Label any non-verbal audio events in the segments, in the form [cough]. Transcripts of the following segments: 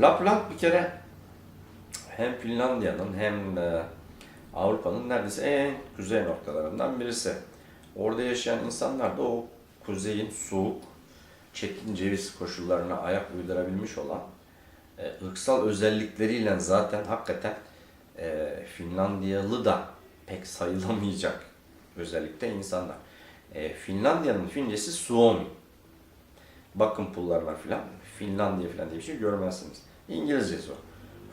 Lapland bir kere hem Finlandiya'nın hem de Avrupa'nın neredeyse en kuzey noktalarından birisi. Orada yaşayan insanlar da o kuzeyin soğuk, çetin ceviz koşullarına ayak uydurabilmiş olan e, ırksal özellikleriyle zaten hakikaten e, Finlandiyalı da pek sayılamayacak özellikle insanlar. E, Finlandiya'nın Fincesi Suomi. Bakın pullarına filan. Finlandiya filan diye bir şey görmezsiniz. İngilizcesi o.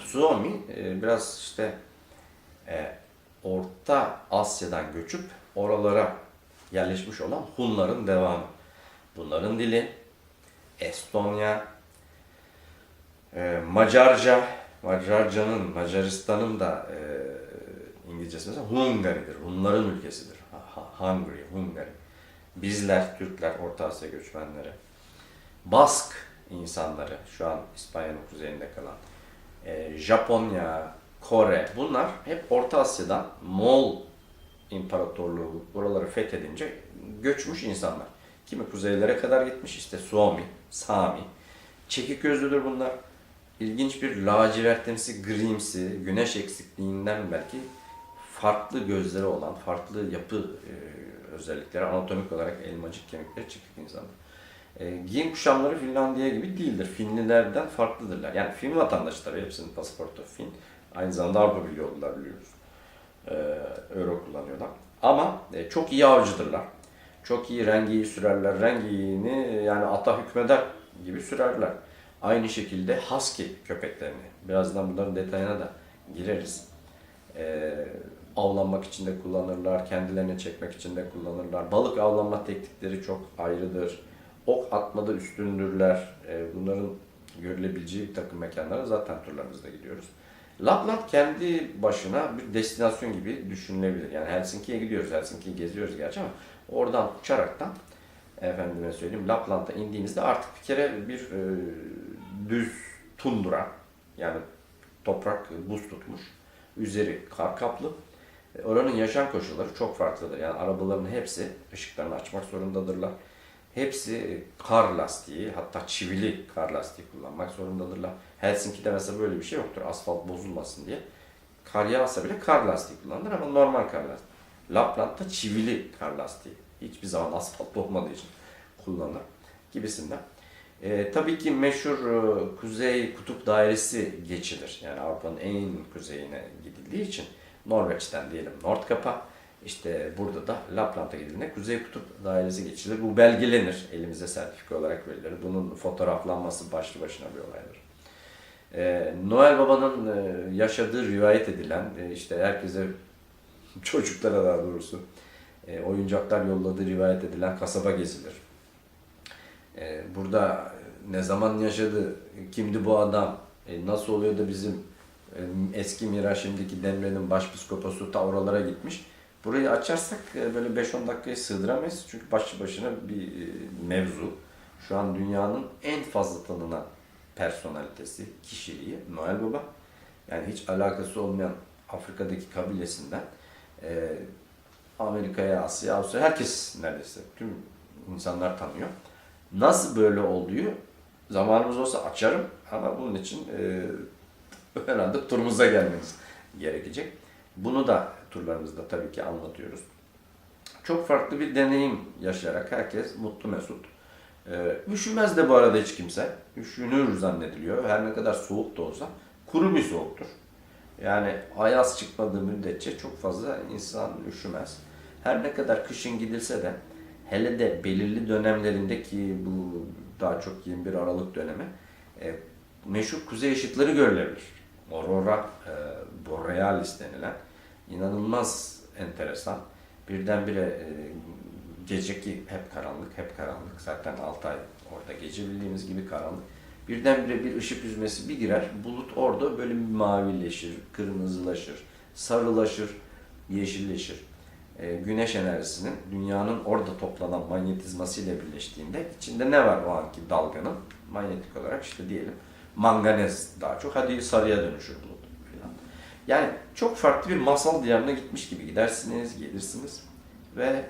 Suomi e, biraz işte e, Orta Asya'dan göçüp oralara yerleşmiş olan Hunların devamı. Bunların dili Estonya, e, Macarca, Macarca'nın, Macaristan'ın da e, İngilizcesi mesela Hungary'dir. Hunların ülkesidir. Hungary, Hungary. Bizler, Türkler, Orta Asya göçmenleri. Bask insanları, şu an İspanya'nın kuzeyinde kalan. e, Japonya, Kore, bunlar hep Orta Asya'dan Moğol İmparatorluğu buraları fethedince göçmüş insanlar. Kimi kuzeylere kadar gitmiş işte Suomi, Sami. Çekik gözlüdür bunlar. İlginç bir lacivertimsi, grimsi, güneş eksikliğinden belki farklı gözleri olan, farklı yapı e, özellikleri, anatomik olarak elmacık kemikleri çekik insanlar. E, giyim kuşamları Finlandiya gibi değildir. Finlilerden farklıdırlar. Yani Fin vatandaşı tabii hepsinin pasaportu Fin. Aynı zamanda Avrupa Birliği oldular biliyoruz. E, euro kullanıyorlar. Ama e, çok iyi avcıdırlar. Çok iyi rengiyi sürerler. Rengiyini yani ata hükmeder gibi sürerler. Aynı şekilde husky köpeklerini. Birazdan bunların detayına da gireriz. E, avlanmak için de kullanırlar. Kendilerini çekmek için de kullanırlar. Balık avlanma teknikleri çok ayrıdır. Ok atmada üstündürler. E, bunların görülebileceği bir takım mekanlara zaten turlarımızda gidiyoruz. Lapland kendi başına bir destinasyon gibi düşünülebilir. Yani Helsinki'ye gidiyoruz, Helsinki'yi geziyoruz gerçi ama oradan uçaraktan efendime söyleyeyim Lapland'a indiğimizde artık bir kere bir e, düz tundra yani toprak buz tutmuş. Üzeri kar kaplı. E, Oranın yaşam koşulları çok farklıdır. Yani arabaların hepsi ışıklarını açmak zorundadırlar. Hepsi kar lastiği, hatta çivili kar lastiği kullanmak zorundadırlar. Helsinki'de mesela böyle bir şey yoktur. Asfalt bozulmasın diye. Kar yağsa bile kar lastiği kullanılır ama normal kar lastiği. Lapland'da çivili kar lastiği. Hiçbir zaman asfalt [laughs] olmadığı için kullanılır gibisinden. Ee, tabii ki meşhur e, Kuzey Kutup Dairesi geçilir. Yani Avrupa'nın en kuzeyine gidildiği için Norveç'ten diyelim Nordkap'a, işte burada da Lapland'a gidildiğinde Kuzey Kutup Dairesi geçilir. Bu belgelenir. Elimize sertifika olarak verilir. Bunun fotoğraflanması başlı başına bir olaydır. Ee, Noel Baba'nın e, yaşadığı rivayet edilen, e, işte herkese çocuklara daha doğrusu e, oyuncaklar yolladığı rivayet edilen kasaba gezilir. E, burada ne zaman yaşadı, kimdi bu adam, e, nasıl oluyor da bizim eski Miraç şimdiki Demre'nin başpiskoposu ta oralara gitmiş. Burayı açarsak e, böyle 5-10 dakikayı sığdıramayız çünkü başlı başına bir e, mevzu. Şu an dünyanın en fazla tanınan personalitesi, kişiliği Noel Baba. Yani hiç alakası olmayan Afrika'daki kabilesinden e, Amerika'ya, Asya'ya, Avustralya herkes neredeyse tüm insanlar tanıyor. Nasıl böyle olduğu zamanımız olsa açarım ama bunun için e, herhalde turumuza gelmeniz gerekecek. Bunu da turlarımızda tabii ki anlatıyoruz. Çok farklı bir deneyim yaşayarak herkes mutlu mesut. Ee, üşümez de bu arada hiç kimse. Üşünür zannediliyor. Her ne kadar soğuk da olsa kuru bir soğuktur. Yani ayaz çıkmadığı müddetçe çok fazla insan üşümez. Her ne kadar kışın gidilse de hele de belirli dönemlerindeki bu daha çok 21 Aralık dönemi e, meşhur kuzey ışıkları görülebilir. Aurora e, Borealis denilen inanılmaz enteresan. Birdenbire e, geceki hep karanlık, hep karanlık. Zaten 6 ay orada gece bildiğimiz gibi karanlık. Birdenbire bir ışık yüzmesi bir girer. Bulut orada böyle mavileşir, kırmızılaşır, sarılaşır, yeşilleşir. E, güneş enerjisinin dünyanın orada toplanan manyetizması ile birleştiğinde içinde ne var o anki dalganın? Manyetik olarak işte diyelim manganez daha çok. Hadi sarıya dönüşür filan. Yani çok farklı bir masal diyarına gitmiş gibi gidersiniz, gelirsiniz ve e,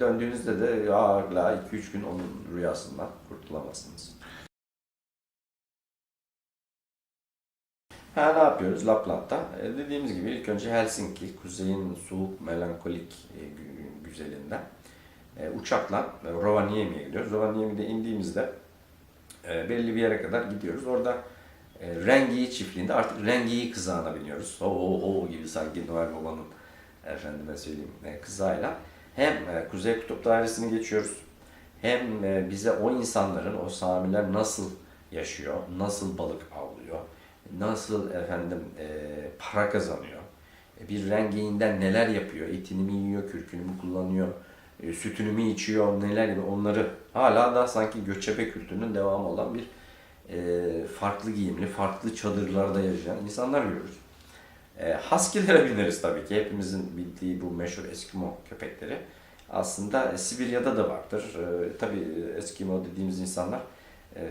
döndüğünüzde de hala 2-3 gün onun rüyasından kurtulamazsınız. Ha ne yapıyoruz Lapland'da? E, dediğimiz gibi ilk önce Helsinki, kuzeyin soğuk melankolik e, gü- güzelinden e, uçakla e, Rovaniemi'ye gidiyoruz. Rovaniemi'de indiğimizde e, belli bir yere kadar gidiyoruz. Orada e, Rengiyi çiftliğinde artık Rengiyi kızağına biniyoruz. Ho ho ho gibi sanki Noel Baba'nın efendime söyleyeyim e, kızağıyla. Hem e, Kuzey Kutup Dairesi'ni geçiyoruz. Hem e, bize o insanların, o Samiler nasıl yaşıyor, nasıl balık avlıyor, nasıl efendim e, para kazanıyor, e, bir rengiyinden neler yapıyor, etini mi yiyor, kürkünü mü kullanıyor, e, sütünü mü içiyor, neler yapıyor onları hala da sanki göçebe kültürünün devamı olan bir e, farklı giyimli, farklı çadırlarda yaşayan insanlar görürüz. E, Husky'lere bineriz tabii ki. Hepimizin bildiği bu meşhur Eskimo köpekleri. Aslında e, Sibirya'da da vardır. E, tabii Eskimo dediğimiz insanlar e,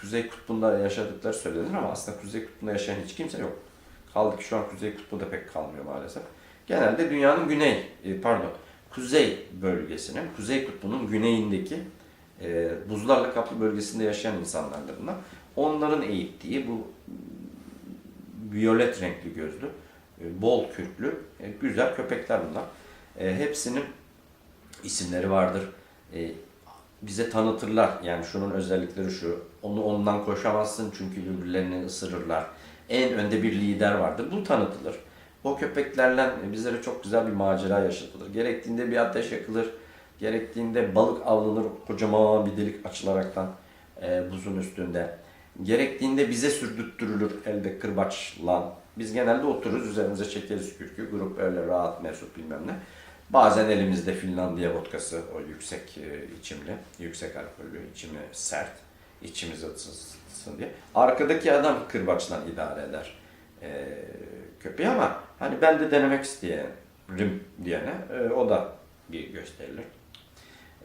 Kuzey Kutbu'nda yaşadıkları söylenir ama aslında Kuzey Kutbu'nda yaşayan hiç kimse yok. Kaldı ki şu an Kuzey Kutbu'da pek kalmıyor maalesef. Genelde dünyanın güney, e, pardon, kuzey bölgesinin, Kuzey Kutbu'nun güneyindeki e, buzlarla kaplı bölgesinde yaşayan insanlardır bunlar. Onların eğittiği bu violet renkli gözlü, e, bol kürklü, e, güzel köpekler bunlar. E, hepsinin isimleri vardır. E, bize tanıtırlar. Yani şunun özellikleri şu. Onu ondan koşamazsın çünkü birbirlerini ısırırlar. En önde bir lider vardır. Bu tanıtılır. O köpeklerle bizlere çok güzel bir macera yaşatılır. Gerektiğinde bir ateş yakılır. Gerektiğinde balık avlanır. Kocaman bir delik açılaraktan e, buzun üstünde. Gerektiğinde bize sürdürtürülür elde kırbaçla. Biz genelde otururuz üzerimize çekeriz kürkü. Grup öyle rahat mesut bilmem ne. Bazen elimizde Finlandiya vodkası o yüksek e, içimli, yüksek alkollü, içimi sert, içimizi ısınsın diye. Arkadaki adam kırbaçla idare eder e, köpeği ama hani ben de denemek isteyenim diyene e, o da bir gösterilir.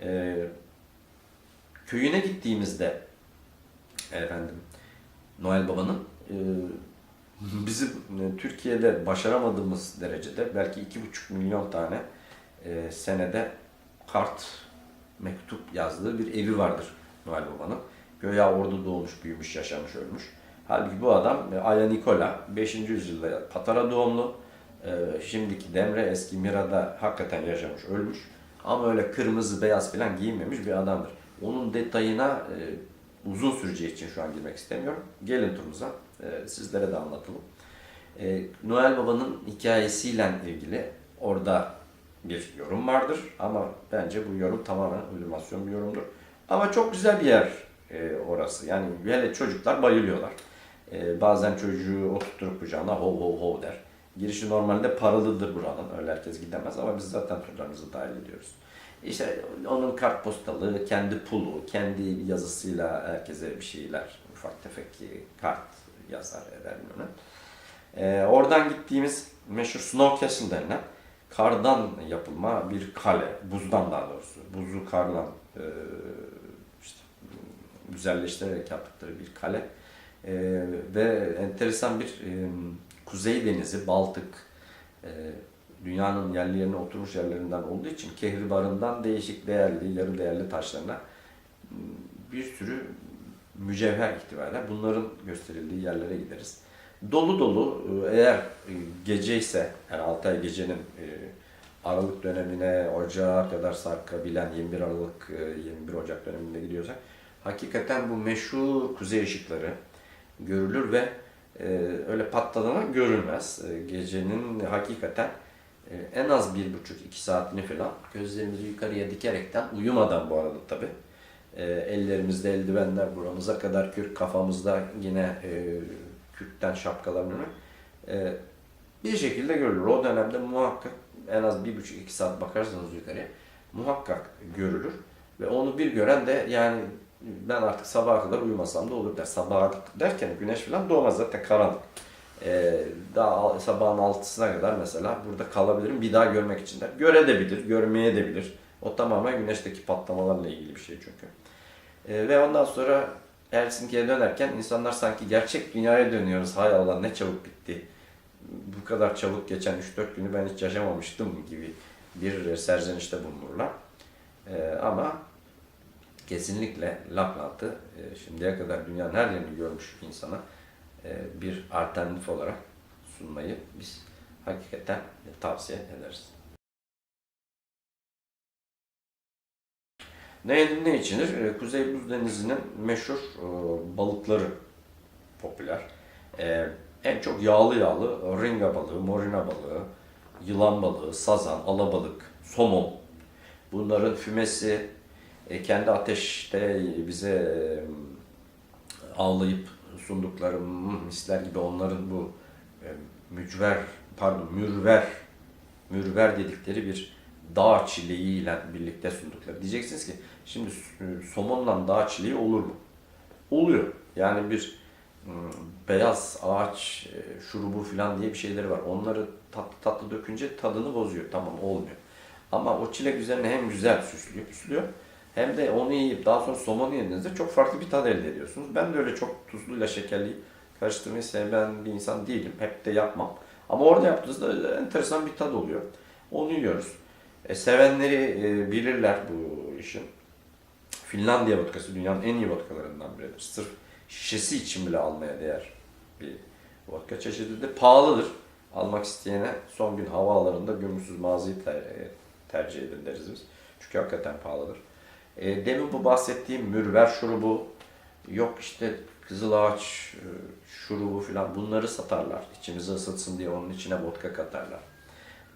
E, köyüne gittiğimizde efendim Noel Baba'nın e, bizim e, Türkiye'de başaramadığımız derecede belki iki buçuk milyon tane e, senede kart mektup yazdığı bir evi vardır Noel Baba'nın. Göya orada doğmuş, büyümüş, yaşamış, ölmüş. Halbuki bu adam e, Aya Nikola 5. yüzyılda Patara doğumlu. E, şimdiki Demre eski Mira'da hakikaten yaşamış, ölmüş. Ama öyle kırmızı, beyaz falan giyinmemiş bir adamdır. Onun detayına e, uzun süreceği için şu an girmek istemiyorum. Gelin turumuza e, sizlere de anlatalım. E, Noel Baba'nın hikayesiyle ilgili orada bir yorum vardır ama bence bu yorum tamamen uydurmasyon bir yorumdur. Ama çok güzel bir yer e, orası. Yani hele çocuklar bayılıyorlar. E, bazen çocuğu oturtturup kucağına ho ho ho der. Girişi normalde paralıdır buranın. Öyle herkes gidemez ama biz zaten turlarımızı dahil ediyoruz. İşte onun kartpostalı, kendi pulu, kendi yazısıyla herkese bir şeyler, ufak tefek kart yazar eder ne. Ee, oradan gittiğimiz meşhur Snow Castle denilen kardan yapılma bir kale, buzdan daha doğrusu, buzu karla e, işte, güzelleştirerek yaptıkları bir kale E, ve enteresan bir e, Kuzey Denizi, Baltık, e, dünyanın yerli yerine oturmuş yerlerinden olduğu için kehribarından değişik değerli, yarı değerli taşlarına m, bir sürü mücevher ihtiva eder. Bunların gösterildiği yerlere gideriz. Dolu dolu e, eğer e, gece ise yani 6 ay gecenin e, Aralık dönemine Ocağa kadar sarkabilen 21 Aralık e, 21 Ocak döneminde gidiyorsak hakikaten bu meşhur kuzey ışıkları görülür ve e, öyle patladana görülmez. E, gecenin hakikaten e, en az bir buçuk iki saatini falan gözlerimizi yukarıya dikerekten uyumadan bu arada tabi e, ellerimizde eldivenler buramıza kadar kürk kafamızda yine e, kürkten şapkaların önü e, bir şekilde görülür. O dönemde muhakkak en az bir buçuk iki saat bakarsanız yukarıya muhakkak görülür ve onu bir gören de yani ben artık sabaha kadar uyumasam da olur der. Sabaha derken güneş falan doğmaz zaten karanlık. Ee, daha sabahın altısına kadar mesela burada kalabilirim bir daha görmek için de. Görebilir, görmeye de bilir. O tamamen güneşteki patlamalarla ilgili bir şey çünkü. Ee, ve ondan sonra Helsinki'ye dönerken insanlar sanki gerçek dünyaya dönüyoruz. Hay Allah ne çabuk bitti. Bu kadar çabuk geçen 3-4 günü ben hiç yaşamamıştım gibi bir serzenişte bulunurlar. Ee, ama kesinlikle Lapland'ı e, şimdiye kadar dünyanın her yerini görmüş insana e, bir alternatif olarak sunmayı biz hakikaten tavsiye ederiz. Ne yenir ne içilir? E, Kuzey Buz Denizi'nin meşhur e, balıkları popüler. E, en çok yağlı yağlı ringa balığı, morina balığı, yılan balığı, sazan, alabalık, somon. Bunların fümesi e, kendi ateşte bize e, avlayıp sundukları misler gibi onların bu e, mücver, pardon mürver, mürver dedikleri bir dağ çileğiyle birlikte sundukları. Diyeceksiniz ki şimdi s- somonla dağ çileği olur mu? Oluyor. Yani bir beyaz ağaç e, şurubu falan diye bir şeyleri var. Onları tatlı tatlı dökünce tadını bozuyor. Tamam olmuyor. Ama o çilek üzerine hem güzel süslüyor, süslüyor hem de onu yiyip daha sonra somonu yediğinizde çok farklı bir tad elde ediyorsunuz. Ben de öyle çok tuzluyla şekerliyi karıştırmayı sevmeyen bir insan değilim. Hep de yapmam. Ama orada yaptığınızda enteresan bir tad oluyor. Onu yiyoruz. E, sevenleri e, bilirler bu işin. Finlandiya vodkası dünyanın en iyi vodkalarından biridir. Sırf şişesi için bile almaya değer bir vodka çeşididir. Pahalıdır. Almak isteyene son gün havaalanında gümrüksüz mağazayı ter- tercih edin deriz biz. Çünkü hakikaten pahalıdır. E, demin bu bahsettiğim mürver şurubu, yok işte kızıl ağaç e, şurubu falan bunları satarlar. İçimizi ısıtsın diye onun içine vodka katarlar.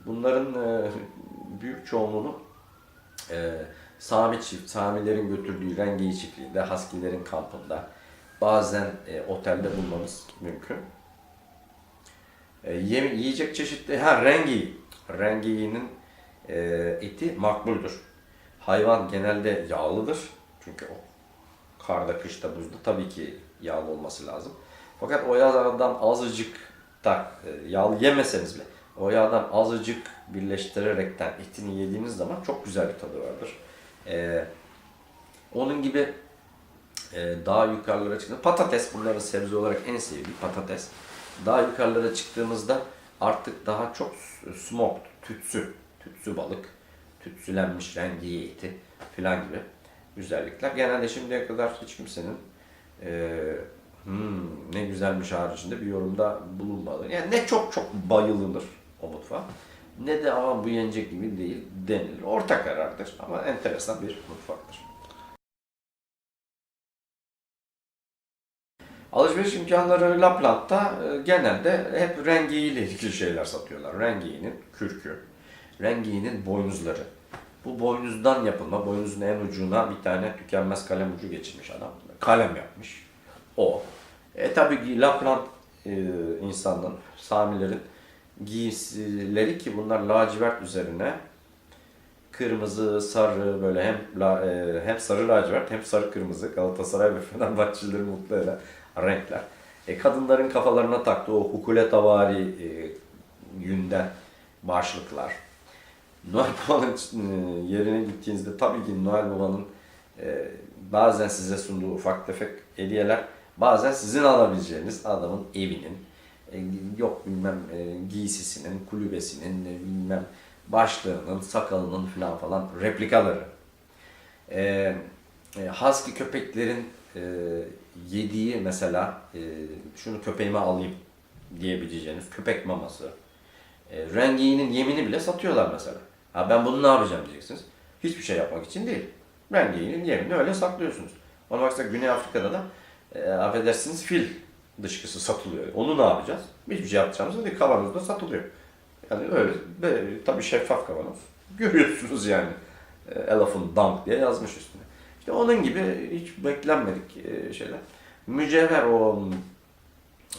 Bunların e, [laughs] büyük çoğunluğunu e, Sami çift, Samilerin götürdüğü Rengeyi çiftliğinde, Haskilerin kampında bazen e, otelde bulmanız mümkün. E, yem- yiyecek çeşitli, ha rengeyi. Rengeyi'nin e, eti makbuldür. Hayvan genelde yağlıdır. Çünkü o karda, kışta, buzda tabii ki yağlı olması lazım. Fakat o yağdan azıcık da e, yağlı yemeseniz bile o yağdan azıcık birleştirerekten etini yediğiniz zaman çok güzel bir tadı vardır. E, onun gibi e, daha yukarılara çıktığında patates bunların sebze olarak en sevdiği patates. Daha yukarılara çıktığımızda artık daha çok smoked, tütsü, tütsü balık, tütsülenmiş rengi eti filan gibi güzellikler. Genelde şimdiye kadar hiç kimsenin e, "Hmm, ne güzelmiş haricinde bir yorumda bulunmadı. Yani ne çok çok bayılınır o mutfağa ne de ama bu yenecek gibi değil denilir. Orta karardır ama enteresan bir mutfaktır. Alışveriş imkanları Lapland'da e, genelde hep rengiyle ilgili şeyler satıyorlar. Rengiğinin kürkü, rengiğinin boynuzları. Bu boynuzdan yapılma, boynuzun en ucuna bir tane tükenmez kalem ucu geçirmiş adam. Kalem yapmış. O. E tabii ki Lapland e, insanların, Samilerin giysileri ki bunlar lacivert üzerine kırmızı, sarı böyle hem la, e, hem sarı lacivert hem sarı kırmızı Galatasaray ve Fenerbahçelileri mutlu eden renkler. E, kadınların kafalarına taktığı o hukuletavari e, yünden başlıklar. Noel [laughs] Baba'nın e, yerine gittiğinizde tabii ki Noel Baba'nın e, bazen size sunduğu ufak tefek hediyeler, bazen sizin alabileceğiniz adamın evinin, e, yok bilmem e, giysisinin, kulübesinin, e, bilmem başlığının, sakalının falan falan replikaları. E, e, husky köpeklerin e, yediği mesela e, şunu köpeğime alayım diyebileceğiniz köpek maması. E, rengiğinin yemini bile satıyorlar mesela. Ha ben bunu ne yapacağım diyeceksiniz. Hiçbir şey yapmak için değil. Rengiğinin yemini öyle saklıyorsunuz. Ona baksa Güney Afrika'da da e, affedersiniz fil dışkısı satılıyor. Onu ne yapacağız? Hiçbir şey yapacağımız değil. Kavanozda satılıyor. Yani öyle, böyle, tabii şeffaf kavanoz. Görüyorsunuz yani. E, Elephant Dunk diye yazmış üstüne. İşte onun gibi hiç beklenmedik e, şeyler. Mücevher o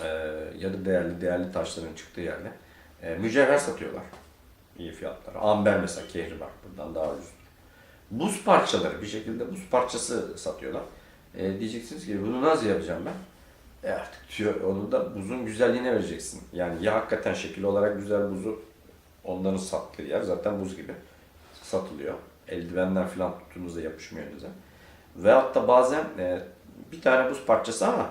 e, yarı değerli değerli taşların çıktığı yerde e, mücevher satıyorlar. İyi fiyatlara. Amber mesela kehribar buradan daha ucuz. Buz parçaları bir şekilde buz parçası satıyorlar. E, diyeceksiniz ki bunu nasıl yapacağım ben? E artık diyor onu da buzun güzelliğine vereceksin. Yani ya hakikaten şekil olarak güzel buzu onların sattığı yer zaten buz gibi satılıyor. Eldivenler falan tuttuğunuzda yapışmıyor elinize. Veyahut da bazen e, bir tane buz parçası ama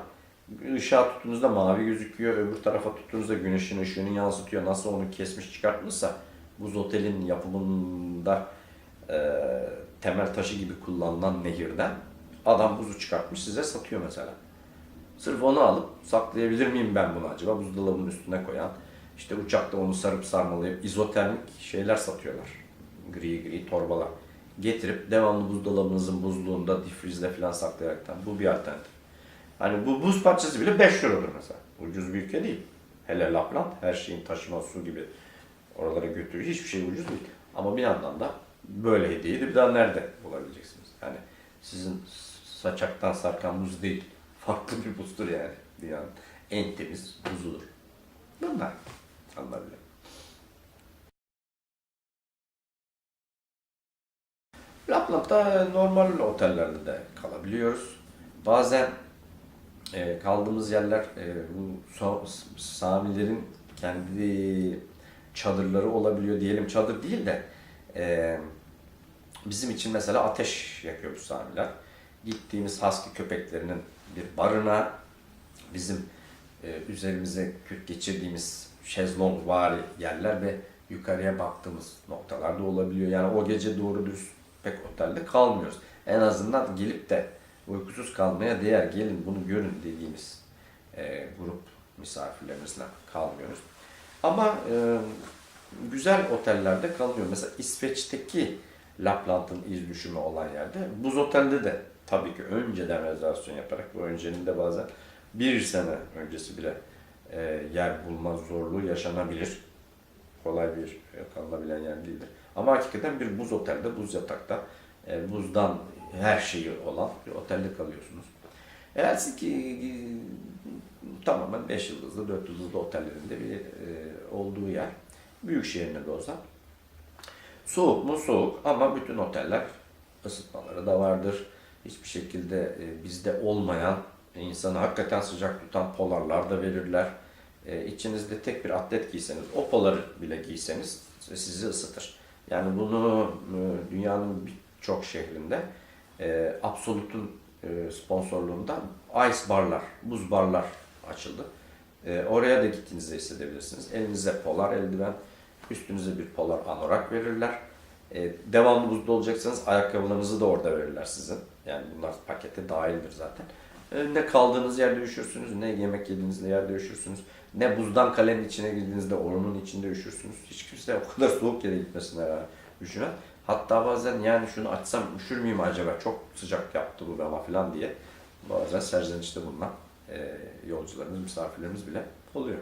ışığa tuttuğunuzda mavi gözüküyor, öbür tarafa tuttuğunuzda güneşin ışığını yansıtıyor. Nasıl onu kesmiş çıkartmışsa buz otelin yapımında e, temel taşı gibi kullanılan nehirden adam buzu çıkartmış size satıyor mesela. Sırf onu alıp saklayabilir miyim ben bunu acaba? Buzdolabının üstüne koyan. İşte uçakta onu sarıp sarmalayıp izotermik şeyler satıyorlar. Gri gri torbalar. Getirip devamlı buzdolabınızın buzluğunda, difrizde falan saklayaraktan. Bu bir alternatif. Hani bu buz parçası bile 5 eurodur mesela. Ucuz bir ülke değil. Hele Lapland her şeyin taşıma su gibi oralara götürüyor. Hiçbir şey ucuz değil. Ama bir yandan da böyle hediyeyi de bir daha nerede bulabileceksiniz? Yani sizin saçaktan sarkan buz değil. Farklı bir buzdur yani. Dünyanın en temiz buzudur. Bunlar. Anlayabilirim. Lapland'da normal otellerde de kalabiliyoruz. Bazen e, kaldığımız yerler e, bu Samilerin kendi çadırları olabiliyor diyelim çadır değil de e, bizim için mesela ateş yakıyor bu Samiler. Gittiğimiz husky köpeklerinin bir barına bizim e, üzerimize kürk geçirdiğimiz şezlong vari yerler ve yukarıya baktığımız noktalarda olabiliyor. Yani o gece doğru düz pek otelde kalmıyoruz. En azından gelip de uykusuz kalmaya değer gelin bunu görün dediğimiz e, grup misafirlerimizle kalmıyoruz. Ama e, güzel otellerde kalınıyor. Mesela İsveç'teki Lapland'ın iz düşümü olan yerde buz otelde de tabii ki önceden rezervasyon yaparak bu öncenin de bazen bir sene öncesi bile e, yer bulma zorluğu yaşanabilir. Kolay bir e, kalınabilen yer değildir. Ama hakikaten bir buz otelde, buz yatakta, e, buzdan her şeyi olan bir otelde kalıyorsunuz. Eğer ki e, tamamen 5 yıldızlı, 4 yıldızlı otellerinde bir e, olduğu yer. Büyük şehirinde de olsa. Soğuk mu soğuk ama bütün oteller ısıtmaları da vardır. Hiçbir şekilde e, bizde olmayan insanı hakikaten sıcak tutan polarlar da verirler. E, içinizde tek bir atlet giyseniz, o poları bile giyseniz sizi ısıtır. Yani bunu e, dünyanın birçok şehrinde Absolut'un sponsorluğunda ice barlar, buz barlar açıldı. E, oraya da gittiğinizde hissedebilirsiniz. Elinize polar eldiven, üstünüze bir polar anorak verirler. E, devamlı buzda olacaksanız ayakkabılarınızı da orada verirler sizin. Yani bunlar pakete dahildir zaten. E, ne kaldığınız yerde üşürsünüz, ne yemek yediğinizde yerde üşürsünüz, ne buzdan kalenin içine girdiğinizde oranın içinde üşürsünüz. Hiç kimse o kadar soğuk yere gitmesine rağmen üşümez. Hatta bazen yani şunu açsam üşür müyüm acaba çok sıcak yaptı bu ama falan diye bazen serzenişte bulunan yolcularımız, misafirlerimiz bile oluyor.